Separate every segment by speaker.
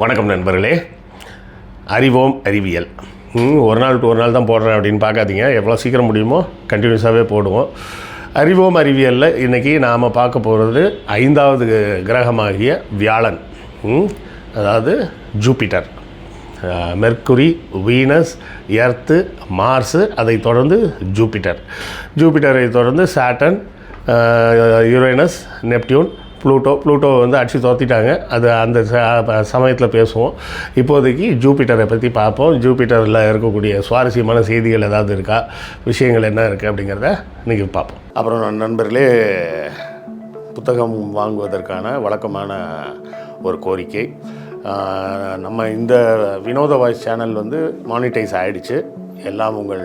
Speaker 1: வணக்கம் நண்பர்களே. அறிவோம் அறிவியல். ம், ஒரு நாள் டு ஒரு நாள் தான் போடுறேன் அப்படின்னு பார்க்காதீங்க. எவ்வளோ சீக்கிரம் முடியுமோ கண்டினியூஸாகவே போடுவோம். அறிவோம் அறிவியலில் இன்றைக்கி நாம் பார்க்க போகிறது ஐந்தாவது கிரகமாகிய வியாழன். அதாவது Jupiter. Mercury Venus earth Mars அதை தொடர்ந்து ஜூபிட்டர். ஜூபிட்டரை தொடர்ந்து Saturn Uranus Neptune Pluto Pluto வந்து அடித்து துரத்திட்டாங்க. அது அந்த சமயத்தில் பேசுவோம். இப்போதைக்கு ஜூபிட்டரை பற்றி பார்ப்போம். ஜூபிட்டரில் இருக்கக்கூடிய சுவாரஸ்யமான செய்திகள் ஏதாவது இருக்கா? விஷயங்கள் என்ன இருக்குது அப்படிங்கிறத இன்றைக்கி பார்ப்போம். அப்புறம் நண்பர்களே புத்தகம் வாங்குவதற்கான வழக்கமான ஒரு கோரிக்கை. நம்ம இந்த வினோத வாய்ஸ் சேனல் வந்து மானிட்டைஸ் ஆகிடுச்சு எல்லாம் உங்கள்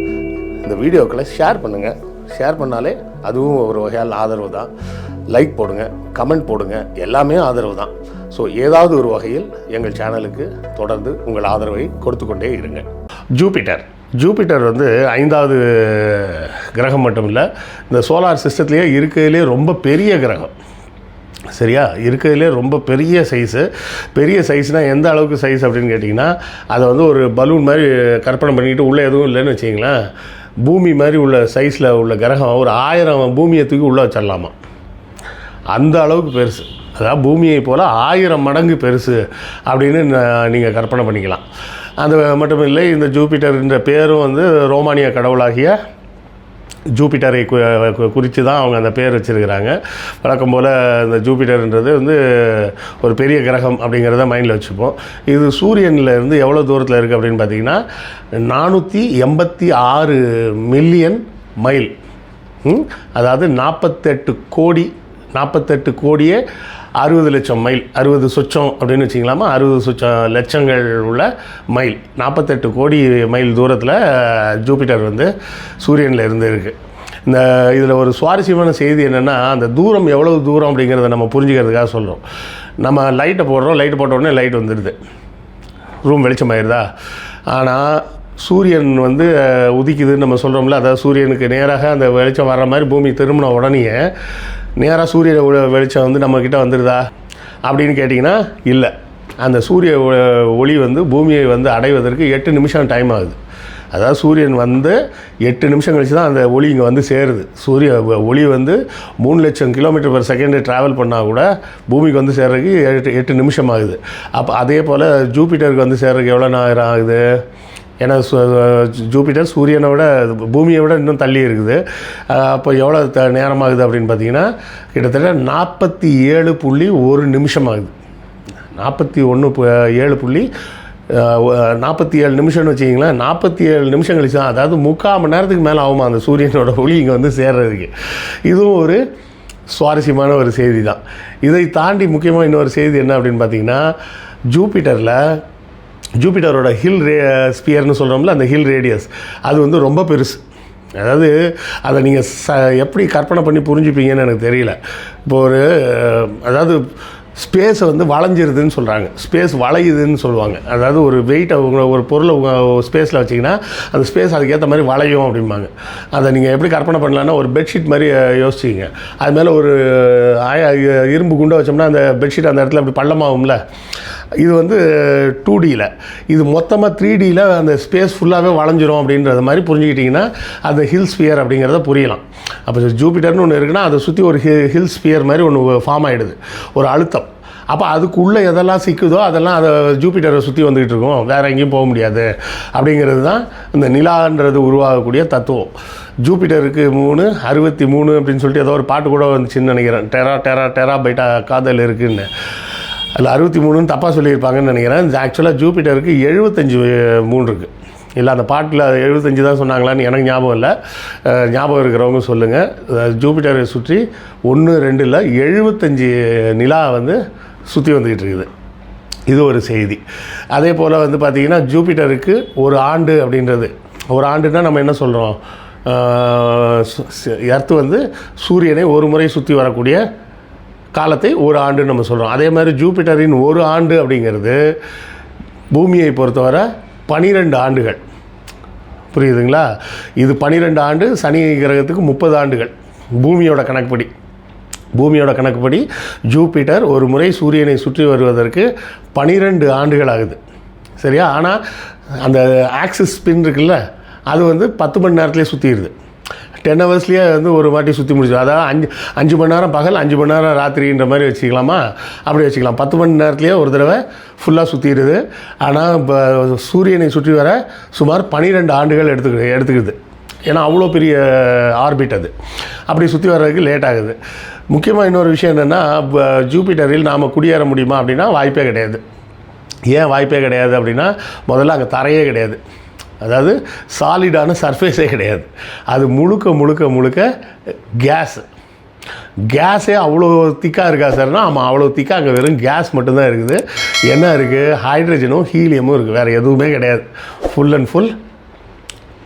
Speaker 1: இந்த வீடியோக்களை ஷேர் பண்ணுங்கள் ஷேர் பண்ணாலே அதுவும் ஒரு வகையால் ஆதரவு தான். லைக் போடுங்க கமெண்ட் போடுங்க எல்லாமே ஆதரவு தான். ஸோ ஏதாவது ஒரு வகையில் எங்கள் சேனலுக்கு தொடர்ந்து உங்கள் ஆதரவை கொடுத்து கொண்டே இருங்க. ஜூபிட்டர் ஜூபிட்டர் வந்து ஐந்தாவது கிரகம் மட்டும் இல்லை இந்த சோலார் சிஸ்டத்துலேயே இருக்கிறதுலே ரொம்ப பெரிய கிரகம். சரியா? இருக்கிறதுலே ரொம்ப பெரிய சைஸு பெரிய சைஸ்னால் எந்த அளவுக்கு சைஸ் அப்படின்னு கேட்டிங்கன்னா அதை வந்து ஒரு பலூன் மாதிரி கற்பனை பண்ணிக்கிட்டு உள்ளே எதுவும் இல்லைன்னு வச்சிங்களேன் பூமி மாதிரி உள்ள சைஸில் உள்ள கிரகம் ஒரு ஆயிரம் பூமியை தூக்கி உள்ளே வச்சிடலாமா? அந்த அளவுக்கு பெருசு. அதாவது பூமியை போல் ஆயிரம் மடங்கு பெருசு அப்படின்னு நீங்கள் கற்பனை பண்ணிக்கலாம். அது மட்டும் இல்லை இந்த ஜூபிட்டர்ன்ற பேரும் வந்து ரோமானிய கடவுளாகிய ஜூபிட்டரை குறித்து தான் அவங்க அந்த பேர் வச்சுருக்கிறாங்க. வழக்கம் போல் இந்த ஜூபிட்டர்ன்றது வந்து ஒரு பெரிய கிரகம் அப்படிங்கிறத மைண்டில் வச்சுப்போம். இது சூரியனில் இருந்து எவ்வளோ தூரத்தில் இருக்குது அப்படின்னு பார்த்தீங்கன்னா நானூற்றி எண்பத்தி ஆறு மில்லியன் மைல். அதாவது நாற்பத்தெட்டு கோடி நாற்பத்தெட்டு கோடியே அறுபது லட்சம் மைல் அறுபது சொச்சம் அப்படின்னு வச்சிங்களாமா அறுபது சொச்சம் லட்சங்கள் உள்ள மைல் நாற்பத்தெட்டு கோடி மைல் தூரத்தில் ஜூபிட்டர் வந்து சூரியனில் இருந்து இருக்குது இந்த இதில் ஒரு சுவாரஸ்யமான செய்தி என்னென்னா அந்த தூரம் எவ்வளவு தூரம் அப்படிங்கிறத நம்ம புரிஞ்சுக்கிறதுக்காக சொல்கிறோம் நம்ம லைட்டை போடுறோம் லைட்டு போட்ட உடனே லைட் வந்துடுது ரூம் வெளிச்சமாயிருதா? ஆனால் சூரியன் வந்து உதிக்குதுன்னு நம்ம சொல்கிறோம்ல அதாவது சூரியனுக்கு நேராக அந்த வெளிச்சம் வர்ற மாதிரி பூமி திரும்பின உடனேயே நேராக சூரிய வெளிச்சம் வந்து நம்மக்கிட்ட வந்துடுதா அப்படின்னு கேட்டிங்கன்னா இல்லை. அந்த சூரிய ஒளி வந்து பூமியை வந்து அடைவதற்கு எட்டு நிமிஷம் டைம் ஆகுது. அதாவது சூரியன் வந்து எட்டு நிமிஷம் கழிச்சு தான் அந்த ஒளி இங்கே வந்து சேருது. சூரிய ஒளி வந்து மூணு லட்சம் கிலோமீட்டர் பர் செகண்டு ட்ராவல் பண்ணால் கூட பூமிக்கு வந்து சேர்றதுக்கு எட்டு எட்டு நிமிஷம் ஆகுது. அப்போ அதே போல் ஜூபிட்டருக்கு வந்து சேர்றதுக்கு எவ்வளோ நேரம் ஆகுது? ஏன்னா சு- ஜூபிட்டர் சூரியனை விட பூமியை விட இன்னும் தள்ளி இருக்குது. அப்போ எவ்வளோ த நேரமாகுது அப்படின்னு பார்த்தீங்கன்னா கிட்டத்தட்ட நாற்பத்தி ஏழு புள்ளி ஒரு நிமிஷம் ஆகுது நாற்பத்தி ஒன்று ஏழு புள்ளி நாற்பத்தி ஏழு நிமிஷம்னு வச்சிங்களேன் நாற்பத்தி ஏழு நிமிஷம் கழிச்சு தான் அதாவது முக்கால் மணி நேரத்துக்கு மேலே ஆகுமா அந்த சூரியனோட ஒளி இங்கே வந்து சேர்றதுக்கு. இதுவும் ஒரு சுவாரஸ்யமான ஒரு செய்தி தான். இதை தாண்டி முக்கியமாக இன்னொரு செய்தி என்ன அப்படின்னு பார்த்தீங்கன்னா ஜூபிட்டரில் ஜூபிட்டரோட ஹில் ரே ஸ்பியர்னு சொல்கிறோம்ல அந்த ஹில் ரேடியஸ் அது வந்து ரொம்ப பெருசு. அதாவது அதை நீங்கள் ச எப்படி கற்பனை பண்ணி புரிஞ்சுப்பீங்கன்னு எனக்கு தெரியல. இப்போ ஒரு அதாவது ஸ்பேஸை வந்து வளைஞ்சிருதுன்னு சொல்கிறாங்க ஸ்பேஸ் வளையுதுன்னு சொல்லுவாங்க. அதாவது ஒரு வெயிட்டை ஒரு பொருளை உங்கள் ஸ்பேஸில் வச்சிங்கன்னா அந்த ஸ்பேஸ் அதுக்கேற்ற மாதிரி வளையும் அப்படிம்பாங்க. அதை நீங்கள் எப்படி கற்பனை பண்ணலான்னா ஒரு பெட்ஷீட் மாதிரி யோசிச்சிங்க அது மேலே ஒரு ஆய இரும்பு குண்டை வச்சோம்னா அந்த பெட்ஷீட் அந்த இடத்துல அப்படி பள்ளமாகும்ல. இது வந்து டூ டியில் இது மொத்தமாக த்ரீ டியில் அந்த ஸ்பேஸ் ஃபுல்லாகவே வளைஞ்சிரும் அப்படின்றத மாதிரி புரிஞ்சுக்கிட்டிங்கன்னா அந்த ஹில் ஸ்பியர் அப்படிங்கிறத புரியலாம். அப்போ ஜூபிட்டர்னு ஒன்று இருக்குன்னா அதை சுற்றி ஒரு ஹி ஹில் ஸ்பியர் மாதிரி ஒன்று ஃபார்ம் ஆகிடுது ஒரு அழுத்தம். அப்போ அதுக்குள்ளே எதெல்லாம் சிக்குதோ அதெல்லாம் அதை ஜூபிட்டரை சுற்றி வந்துக்கிட்டு இருக்கும். வேறு எங்கேயும் போக முடியாது. அப்படிங்கிறது தான் இந்த நிலான்றது உருவாகக்கூடிய தத்துவம். ஜூபிட்டருக்கு மூணு அறுபத்தி மூணு அப்படின்னு சொல்லிட்டு ஏதோ ஒரு பாட்டு கூட வந்துச்சுன்னு நினைக்கிறேன். டெரா டெரா டெரா பைட்டா காதல் இருக்குன்னு. அதில் அறுபத்தி மூணுன்னு தப்பாக சொல்லியிருப்பாங்கன்னு நினைக்கிறேன். ஆக்சுவலாக ஜூபிட்டருக்கு எழுபத்தஞ்சு மூணு இருக்குது இல்லை அந்த பாட்டில் எழுபத்தஞ்சு தான் சொன்னாங்களான்னு எனக்கு ஞாபகம் இல்லை. ஞாபகம் இருக்கிறவங்க சொல்லுங்கள் ஜூபிட்டரை சுற்றி ஒன்று ரெண்டில் எழுபத்தஞ்சு நிலா வந்து சுற்றி வந்துக்கிட்டு இருக்குது. இது ஒரு செய்தி. அதே போல் வந்து பார்த்திங்கன்னா ஜூபிட்டருக்கு ஒரு ஆண்டு அப்படின்றது. ஒரு ஆண்டுனா நம்ம என்ன சொல்கிறோம் எர்த்து வந்து சூரியனை ஒரு முறை சுற்றி வரக்கூடிய காலத்தை ஒரு ஆண்டு நம்ம சொல்கிறோம் அதே மாதிரி ஜூபிட்டரின் ஒரு ஆண்டு அப்படிங்கிறது பூமியை பொறுத்தவரை பனிரெண்டு ஆண்டுகள். புரியுதுங்களா? இது பனிரெண்டு ஆண்டு சனி கிரகத்துக்கு முப்பது ஆண்டுகள். பூமியோட கணக்குப்படி. பூமியோட கணக்குப்படி ஜூபிட்டர் ஒரு முறை சூரியனை சுற்றி வருவதற்கு பனிரெண்டு ஆண்டுகள் ஆகுது சரியா? ஆனால் அந்த ஆக்சிஸ் ஸ்பின் இருக்குல்ல அது வந்து பத்து மணி நேரத்துலேயே சுற்றிடுது டென் ஹவர்ஸ்லேயே வந்து ஒரு வாட்டி சுற்றி முடிச்சிடும் அதாவது அஞ்சு அஞ்சு மணி நேரம் பகல் அஞ்சு மணி நேரம் ராத்திரின்ற மாதிரி வச்சுக்கலாமா? அப்படி வச்சுக்கலாம். பத்து மணி நேரத்துலேயே ஒரு தடவை ஃபுல்லாக சுற்றிடுது ஆனால் இப்போ சூரியனை சுற்றி வர சுமார் பன்னிரெண்டு ஆண்டுகள் எடுத்துக்க எடுத்துக்குது. ஏன்னா அவ்வளோ பெரிய ஆர்பிட் அது. அப்படி சுற்றி வர்றதுக்கு லேட் ஆகுது. முக்கியமாக இன்னொரு விஷயம் என்னென்னா ஜூபிட்டரில் நாம் குடியேற முடியுமா அப்படின்னா வாய்ப்பே கிடையாது. ஏன் வாய்ப்பே கிடையாது அப்படின்னா முதல்ல அங்கே தரையே கிடையாது. அதாவது சாலிடான சர்ஃபேஸே கிடையாது. அது முழுக்க முழுக்க முழுக்க கேஸ் கேஸே அவ்வளோ திக்காக இருக்கா சார்னா ஆமாம் அவ்வளோ திக்காக அங்கே வெறும் கேஸ் மட்டும்தான் இருக்குது. என்ன இருக்குது ஹைட்ரஜனும் ஹீலியமும் இருக்குது வேறு எதுவுமே கிடையாது. ஃபுல் அண்ட் ஃபுல்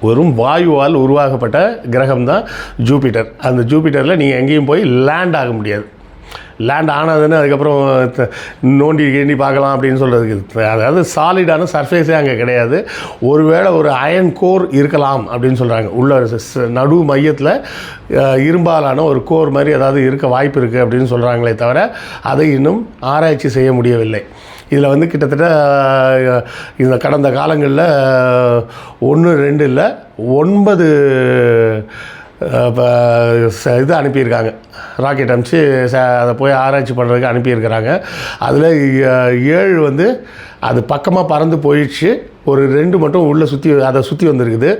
Speaker 1: வெறும் வாயுவால் உருவாக்கப்பட்ட கிரகம் தான் ஜூபிட்டர் அந்த ஜூபிட்டரில் நீங்கள் எங்கேயும் போய் லேண்ட் ஆக முடியாது. லேண்ட் ஆனதுன்னு அதுக்கப்புறம் நோண்டி கிண்டி பார்க்கலாம் அப்படின்னு சொல்கிறதுக்கு அதாவது சாலிடான சர்ஃபேஸே அங்கே கிடையாது. ஒருவேளை ஒரு அயன் கோர் இருக்கலாம் அப்படின்னு சொல்கிறாங்க உள்ள நடு மையத்தில் இரும்பாலான ஒரு கோர் மாதிரி ஏதாவது இருக்க வாய்ப்பு இருக்குது அப்படின்னு சொல்கிறாங்களே தவிர அதை இன்னும் ஆராய்ச்சி செய்ய முடியவில்லை. இதில் வந்து கிட்டத்தட்ட இந்த கடந்த காலங்களில் ஒன்று ரெண்டு இல்லை ஒன்பது இது அனுப்பியிருக்காங்க. ராக்கெட் அனுப்பிச்சு ச அதை போய் ஆராய்ச்சி பண்ணுறதுக்கு அனுப்பியிருக்கிறாங்க. அதில் ஏழு வந்து அது பக்கமாக பறந்து போயிடுச்சு. ஒரு ரெண்டு மட்டும் உள்ளே சுற்றி அதை சுற்றி வந்திருக்குது.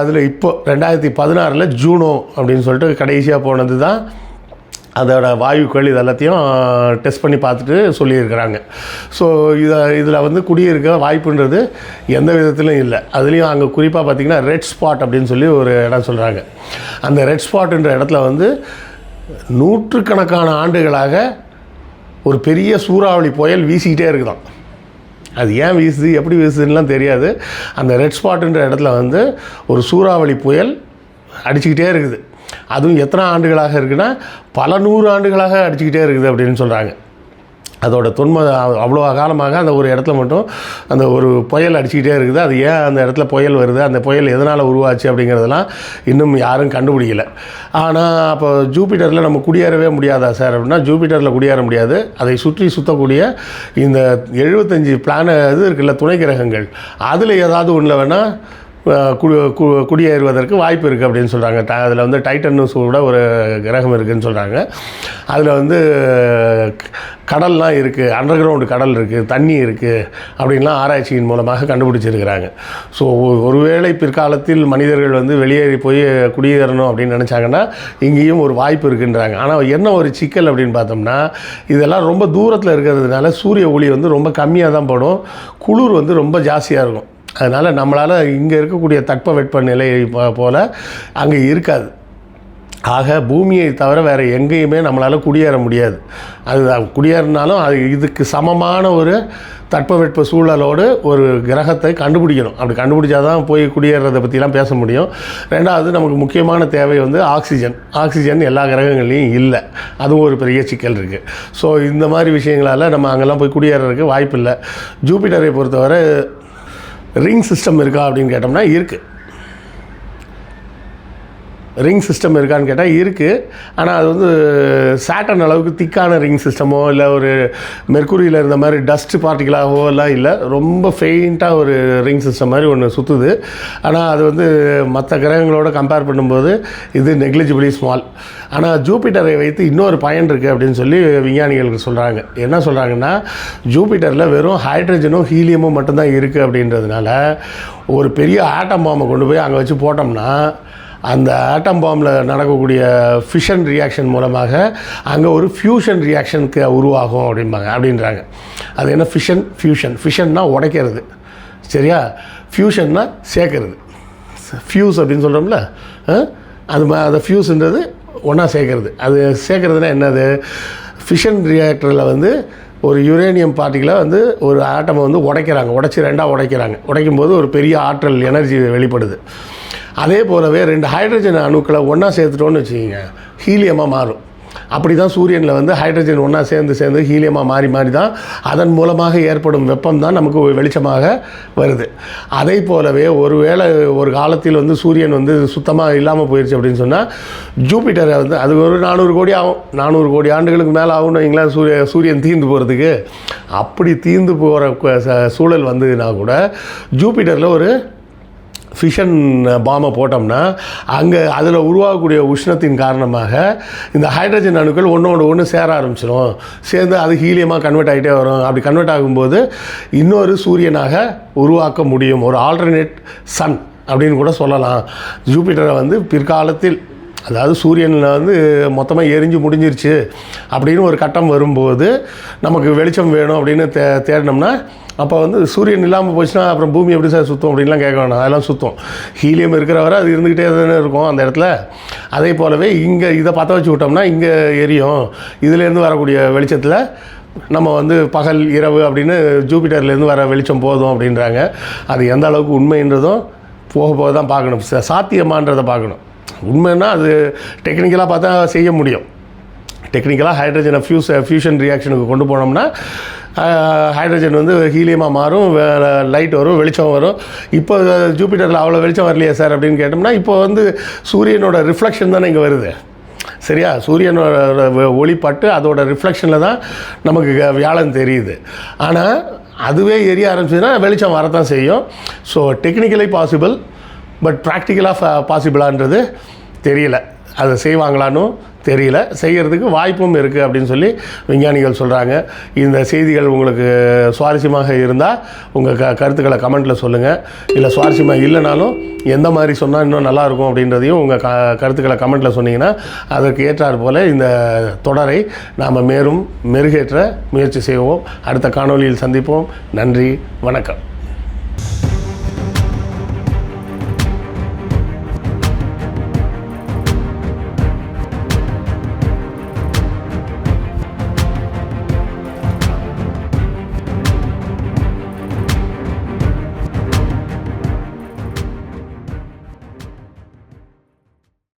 Speaker 1: அதில் இப்போ ரெண்டாயிரத்தி பதினாறில் ஜூனோ அப்படின்னு சொல்லிட்டு கடைசியாக போனது தான் அதோட வாயுக்கள் இது எல்லாத்தையும் டெஸ்ட் பண்ணி பார்த்துட்டு சொல்லியிருக்கிறாங்க. ஸோ இதை இதில் வந்து குடியிருக்க வாய்ப்புன்றது எந்த விதத்திலும் இல்லை. அதுலேயும் அங்கே குறிப்பாக பார்த்திங்கன்னா ரெட் ஸ்பாட் அப்படின்னு சொல்லி ஒரு இடம் சொல்கிறாங்க அந்த ரெட் ஸ்பாட்ன்ற இடத்துல வந்து நூற்றுக்கணக்கான ஆண்டுகளாக ஒரு பெரிய சூறாவளி புயல் வீசிக்கிட்டே இருக்குதான். அது ஏன் வீசுது எப்படி வீசுதுன்னெலாம் தெரியாது. அந்த ரெட் ஸ்பாட்டுன்ற இடத்துல வந்து ஒரு சூறாவளி புயல் அடிச்சுக்கிட்டே இருக்குது. அதுவும் எத்தனை ஆண்டுகளாக இருக்குன்னா பல நூறு ஆண்டுகளாக அடிச்சுக்கிட்டே இருக்குது அப்படின்னு சொல்கிறாங்க அதோட தொன்மை அவ்வளோ காலமாக அந்த ஒரு இடத்துல மட்டும் அந்த ஒரு புயல் அடிச்சுக்கிட்டே இருக்குது. அது ஏன் அந்த இடத்துல புயல் வருது? அந்த புயல் எதனால் உருவாச்சு அப்படிங்கிறதெல்லாம் இன்னும் யாரும் கண்டுபிடிக்கல. ஆனால் அப்போ ஜூபிட்டரில் நம்ம குடியேறவே முடியாதா சார் அப்படின்னா ஜூபிட்டரில் குடியேற முடியாது. அதை சுற்றி சுற்றக்கூடிய இந்த எழுபத்தஞ்சு பிளான இது இருக்குல்ல துணை கிரகங்கள் அதில் ஏதாவது ஒன்றில் வேணால் குடியேறுவதற்கு வாய்ப்பு இருக்குது அப்படின்னு சொல்கிறாங்க அதில் வந்து டைட்டன்னு கூட ஒரு கிரகம் இருக்குதுன்னு சொல்கிறாங்க அதில் வந்து கடல்லாம் இருக்குது அண்டர் கிரவுண்டு கடல் இருக்குது தண்ணி இருக்குது அப்படின்லாம் ஆராய்ச்சியின் மூலமாக கண்டுபிடிச்சிருக்கிறாங்க. ஸோ ஒருவேளை பிற்காலத்தில் மனிதர்கள் வந்து வெளியேறி போய் குடியேறணும் அப்படின்னு நினச்சாங்கன்னா இங்கேயும் ஒரு வாய்ப்பு இருக்குன்றாங்க. ஆனால் என்ன ஒரு சிக்கல் அப்படின்னு பார்த்தோம்னா இதெல்லாம் ரொம்ப தூரத்தில் இருக்கிறதுனால சூரிய ஒளி வந்து ரொம்ப கம்மியாக தான் படும். குளிர் வந்து ரொம்ப ஜாஸ்தியாக இருக்கும். அதனால் நம்மளால் இங்கே இருக்கக்கூடிய தட்பவெட்ப நிலை போ- போல் அங்கே இருக்காது. ஆக பூமியை தவிர வேறு எங்கேயுமே நம்மளால் குடியேற முடியாது. அது குடியேறினாலும் அது இதுக்கு சமமான ஒரு தட்பவெட்ப சூழலோடு ஒரு கிரகத்தை கண்டுபிடிக்கணும். அப்படி கண்டுபிடிச்சா தான் போய் குடியேறதை பற்றிலாம் பேச முடியும். ரெண்டாவது நமக்கு முக்கியமான தேவை வந்து ஆக்சிஜன். ஆக்சிஜன் எல்லா கிரகங்கள்லையும் இல்லை. அதுவும் ஒரு பெரிய சிக்கல் இருக்குது ஸோ இந்த மாதிரி விஷயங்களால் நம்ம அங்கெல்லாம் போய் குடியேறதுக்கு வாய்ப்பு இல்லை ஜூபிட்டரை பொறுத்தவரை ரிங் சிஸ்டம் இருக்கா அப்படின்னு கேட்டோம்னா இருக்குது ரிங் சிஸ்டம் இருக்கான்னு கேட்டால் இருக்குது ஆனால் அது வந்து சேட்டன் அளவுக்கு திக்கான ரிங் சிஸ்டமோ இல்லை ஒரு மெர்க்குரியில் இருந்த மாதிரி டஸ்ட் பார்ட்டிகளாகவோ எல்லாம் இல்லை. ரொம்ப ஃபெயிண்ட்டாக ஒரு ரிங் சிஸ்டம் மாதிரி ஒன்று சுற்றுது ஆனால் அது வந்து மற்ற கிரகங்களோட கம்பேர் பண்ணும்போது இது நெக்லிஜிபிளி ஸ்மால். ஆனால் ஜூபிட்டரை வைத்து இன்னொரு பயன் இருக்குது அப்படின்னு சொல்லி விஞ்ஞானிகளுக்கு சொல்கிறாங்க என்ன சொல்கிறாங்கன்னா ஜூபிட்டரில் வெறும் ஹைட்ரஜனும் ஹீலியமும் மட்டும்தான் இருக்குது அப்படின்றதுனால ஒரு பெரிய ஆட்டம் பாம்பை கொண்டு போய் அங்கே வச்சு போட்டோம்னா அந்த ஆட்டம் பாம்பில் நடக்கக்கூடிய ஃபிஷன் ரியாக்ஷன் மூலமாக அங்கே ஒரு ஃபியூஷன் ரியாக்ஷனுக்கு உருவாகும் அப்படிம்பாங்க அப்படின்றாங்க. அது என்ன ஃபிஷன் ஃபியூஷன் ஃபிஷன்னா உடைக்கிறது. சரியா? ஃபியூஷன்னா சேர்க்கறது. ஃபியூஸ் அப்படின்னு சொல்கிறோம்ல அது மா- அந்த ஃபியூஸ்ன்றது ஒன்றா சேர்க்கறது. அது சேர்க்கறதுனா என்னது? ஃபிஷன் ரியாக்டரில் வந்து ஒரு யுரேனியம் பார்ட்டிகளை வந்து ஒரு ஆட்டமை வந்து உடைக்கிறாங்க. உடைச்சி ரெண்டாக உடைக்கிறாங்க. உடைக்கும் போது ஒரு பெரிய ஆற்றல் எனர்ஜி வெளிப்படுது. அதே போலவே ரெண்டு ஹைட்ரஜன் அணுக்களை ஒன்றா சேர்த்துட்டோன்னு வச்சுக்கிங்க ஹீலியமாக மாறும். அப்படி தான் சூரியனில் வந்து ஹைட்ரஜன் ஒன்றா சேர்ந்து சேர்ந்து ஹீலியமாக மாறி மாறி தான் அதன் மூலமாக ஏற்படும் வெப்பம் தான் நமக்கு வெளிச்சமாக வருது. அதே போலவே ஒருவேளை ஒரு காலத்தில் வந்து சூரியன் வந்து சுத்தமாக இல்லாமல் போயிடுச்சு அப்படின்னு சொன்னால் ஜூபிட்டரை வந்து அது ஒரு நானூறு கோடி ஆகும். நானூறு கோடி ஆண்டுகளுக்கு மேலே ஆகும்னு வைங்களேன் சூரிய சூரியன் தீர்ந்து போகிறதுக்கு அப்படி தீர்ந்து போகிற சூழல் வந்ததுன்னா கூட ஜூபிட்டரில் ஒரு ஃபிஷன் பாம்பை uh, போட்டோம்னா அங்கே அதில் உருவாகக்கூடிய உஷ்ணத்தின் காரணமாக இந்த ஹைட்ரஜன் அணுக்கள் ஒன்றோட ஒன்று சேர ஆரம்பிச்சிடும் சேர்ந்து அது ஹீலியமாக கன்வெர்ட் ஆகிட்டே வரும். அப்படி கன்வெர்ட் ஆகும்போது இன்னொரு சூரியனாக உருவாக்க முடியும். ஒரு ஆல்டர்னேட் சன் அப்படின்னு கூட சொல்லலாம். ஜூபிட்டரை வந்து பிற்காலத்தில் அதாவது சூரியனில் வந்து மொத்தமாக எரிஞ்சு முடிஞ்சிருச்சு அப்படின்னு ஒரு கட்டம் வரும்போது நமக்கு வெளிச்சம் வேணும் அப்படின்னு தே தேடினோம்னா அப்போ வந்து சூரியன் இல்லாமல் போச்சுன்னா அப்புறம் பூமி எப்படி சார் சுத்தம் அப்படின்லாம் கேட்க வேணாம். அதெல்லாம் சுத்தம். ஹீலியம் இருக்கிற வரை அது இருந்துக்கிட்டே தானே இருக்கும் அந்த இடத்துல. அதே போலவே இங்கே இதை பற்ற வச்சு விட்டோம்னா இங்கே எரியும். இதுலேருந்து வரக்கூடிய வெளிச்சத்தில் நம்ம வந்து பகல் இரவு அப்படின்னு ஜூபிட்டர்லேருந்து வர வெளிச்சம் போதும் அப்படின்றாங்க. அது எந்த அளவுக்கு உண்மைன்றதும் போக போக தான் பார்க்கணும். ச- சாத்தியமான்றதை பார்க்கணும். உண்மைன்னா அது டெக்னிக்கலாக பார்த்தா செய்ய முடியும். டெக்னிக்கலாக ஹைட்ரஜனை ஃபியூஸ் ஃபியூஷன் ரியாக்ஷனுக்கு கொண்டு போனோம்னா ஹைட்ரஜன் வந்து ஹீலியமாக மாறும் லைட் வரும் வெளிச்சம் வரும். இப்போ ஜூபிட்டரில் அவ்வளோ வெளிச்சம் வரலையே சார் அப்படின்னு கேட்டோம்னா இப்போ வந்து சூரியனோட ரிஃப்ளெக்ஷன் தானே இங்கே வருது. சரியா? சூரியனோட ஒளிப்பட்டு அதோட ரிஃப்ளெக்ஷனில் தான் நமக்கு வியாழன் தெரியுது. ஆனால் அதுவே எரிய ஆரம்பிச்சதுன்னா வெளிச்சம் வரத்தான் செய்யும். ஸோ டெக்னிக்கலி பாசிபிள் பட் ப்ராக்டிக்கலாக பாசிபிளான்றது தெரியல. அதை செய்வாங்களான்னு தெரியல. செய்கிறதுக்கு வாய்ப்பும் இருக்குது அப்படின்னு சொல்லி விஞ்ஞானிகள் சொல்கிறாங்க இந்த செய்திகள் உங்களுக்கு சுவாரஸ்யமாக இருந்தால் உங்கள் க கருத்துக்களை கமெண்ட்டில் சொல்லுங்கள் இல்லை சுவாரஸ்யமாக இல்லைனாலும் எந்த மாதிரி சொன்னால் இன்னும் நல்லாயிருக்கும் அப்படின்றதையும் உங்கள் க கருத்துக்களை கமெண்ட்டில் சொன்னீங்கன்னா அதற்கு ஏற்றாற் போல் இந்த தொடரை நாம் மேலும் மெருகேற்ற முயற்சி செய்வோம். அடுத்த காணொளியில் சந்திப்போம். நன்றி வணக்கம்.